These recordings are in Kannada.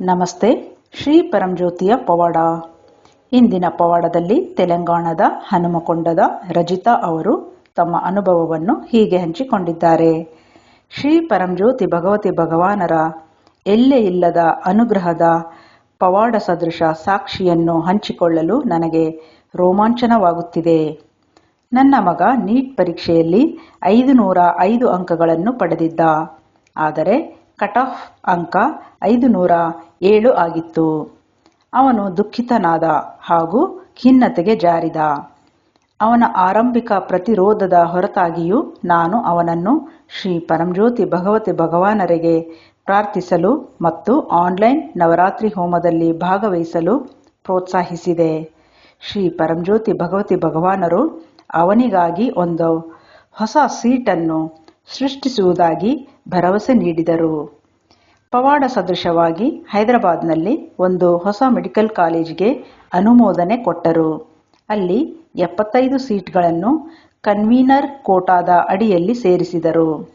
ನಮಸ್ತೆ, ಶ್ರೀ ಪರಂಜ್ಯೋತಿಯ ಪವಾಡ. ಇಂದಿನ ಪವಾಡದಲ್ಲಿ ತೆಲಂಗಾಣದ ಹನುಮಕೊಂಡದ ರಜಿತಾ ಅವರು ತಮ್ಮ ಅನುಭವವನ್ನು ಹೀಗೆ ಹಂಚಿಕೊಂಡಿದ್ದಾರೆ. ಶ್ರೀ ಪರಂಜ್ಯೋತಿ ಭಗವತಿ ಭಗವಾನರ ಎಲ್ಲೆ ಇಲ್ಲದ ಅನುಗ್ರಹದ ಪವಾಡ ಸದೃಶ ಸಾಕ್ಷಿಯನ್ನು ಹಂಚಿಕೊಳ್ಳಲು ನನಗೆ ರೋಮಾಂಚನವಾಗುತ್ತಿದೆ. ನನ್ನ ಮಗ ನೀಟ್ ಪರೀಕ್ಷೆಯಲ್ಲಿ ಐದು ನೂರ ಐದು ಅಂಕಗಳನ್ನು ಪಡೆದಿದ್ದ. ಆದರೆ ಕಟ್ ಆಫ್ ಅಂಕ ಐದು ನೂರ ಏಳು ಆಗಿತ್ತು. ಅವನು ದುಃಖಿತನಾದ ಹಾಗೂ ಖಿನ್ನತೆಗೆ ಜಾರಿದ. ಅವನ ಆರಂಭಿಕ ಪ್ರತಿರೋಧದ ಹೊರತಾಗಿಯೂ ನಾನು ಅವನನ್ನು ಶ್ರೀ ಪರಂಜ್ಯೋತಿ ಭಗವತಿ ಭಗವಾನರಿಗೆ ಪ್ರಾರ್ಥಿಸಲು ಮತ್ತು ಆನ್ಲೈನ್ ನವರಾತ್ರಿ ಹೋಮದಲ್ಲಿ ಭಾಗವಹಿಸಲು ಪ್ರೋತ್ಸಾಹಿಸಿದೆ. ಶ್ರೀ ಪರಂಜ್ಯೋತಿ ಭಗವತಿ ಭಗವಾನರು ಅವನಿಗಾಗಿ ಒಂದು ಹೊಸ ಸೀಟನ್ನು ಸೃಷ್ಟಿಸುವುದಾಗಿ ಭರವಸೆ ನೀಡಿದರು. ಪವಾಡ ಸದೃಶವಾಗಿ ಹೈದರಾಬಾದ್ನಲ್ಲಿ ಒಂದು ಹೊಸ ಮೆಡಿಕಲ್ ಕಾಲೇಜಿಗೆ ಅನುಮೋದನೆ ಕೊಟ್ಟರು. ಅಲ್ಲಿ ಎಪ್ಪತ್ತೈದು ಸೀಟ್ಗಳನ್ನು ಕನ್ವೀನರ್ ಕೋಟಾದ ಅಡಿಯಲ್ಲಿ ಸೇರಿಸಿದರು.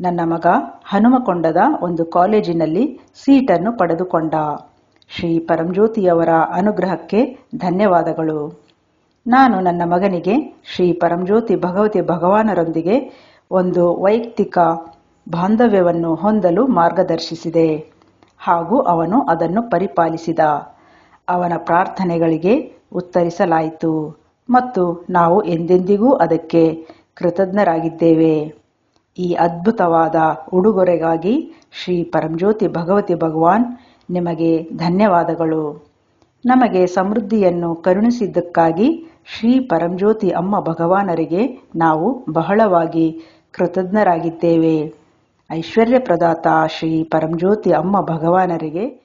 ನನ್ನ ಮಗ ಹನುಮಕೊಂಡದ ಒಂದು ಕಾಲೇಜಿನಲ್ಲಿ ಸೀಟನ್ನು ಪಡೆದುಕೊಂಡ. ಶ್ರೀ ಪರಂಜ್ಯೋತಿಯವರ ಅನುಗ್ರಹಕ್ಕೆ ಧನ್ಯವಾದಗಳು. ನಾನು ನನ್ನ ಮಗನಿಗೆ ಶ್ರೀ ಪರಂಜ್ಯೋತಿ ಭಗವತಿ ಭಗವಾನರೊಂದಿಗೆ ಒಂದು ವೈಯಕ್ತಿಕ ಬಾಂಧವ್ಯವನ್ನು ಹೊಂದಲು ಮಾರ್ಗದರ್ಶಿಸಿದೆ ಹಾಗೂ ಅವನು ಅದನ್ನು ಪರಿಪಾಲಿಸಿದ. ಅವನ ಪ್ರಾರ್ಥನೆಗಳಿಗೆ ಉತ್ತರಿಸಲಾಯಿತು. ಮತ್ತು ನಾವು ಎಂದೆಂದಿಗೂ ಅದಕ್ಕೆ ಕೃತಜ್ಞರಾಗಿದ್ದೇವೆ. ಈ ಅದ್ಭುತವಾದ ಉಡುಗೊರೆಗಾಗಿ ಶ್ರೀ ಪರಂಜ್ಯೋತಿ ಭಗವತಿ ಭಗವಾನ್ ನಿಮಗೆ ಧನ್ಯವಾದಗಳು. ನಮಗೆ ಸಮೃದ್ಧಿಯನ್ನು ಕರುಣಿಸಿದ್ದಕ್ಕಾಗಿ ಶ್ರೀ ಪರಂಜ್ಯೋತಿ ಅಮ್ಮ ಭಗವಾನರಿಗೆ ನಾವು ಬಹಳವಾಗಿ ಕೃತಜ್ಞರಾಗಿದ್ದೇವೆ. ಐಶ್ವರ್ಯ ಪ್ರದಾತ ಶ್ರೀ ಪರಂಜ್ಯೋತಿ ಅಮ್ಮ ಭಗವಾನರಿಗೆ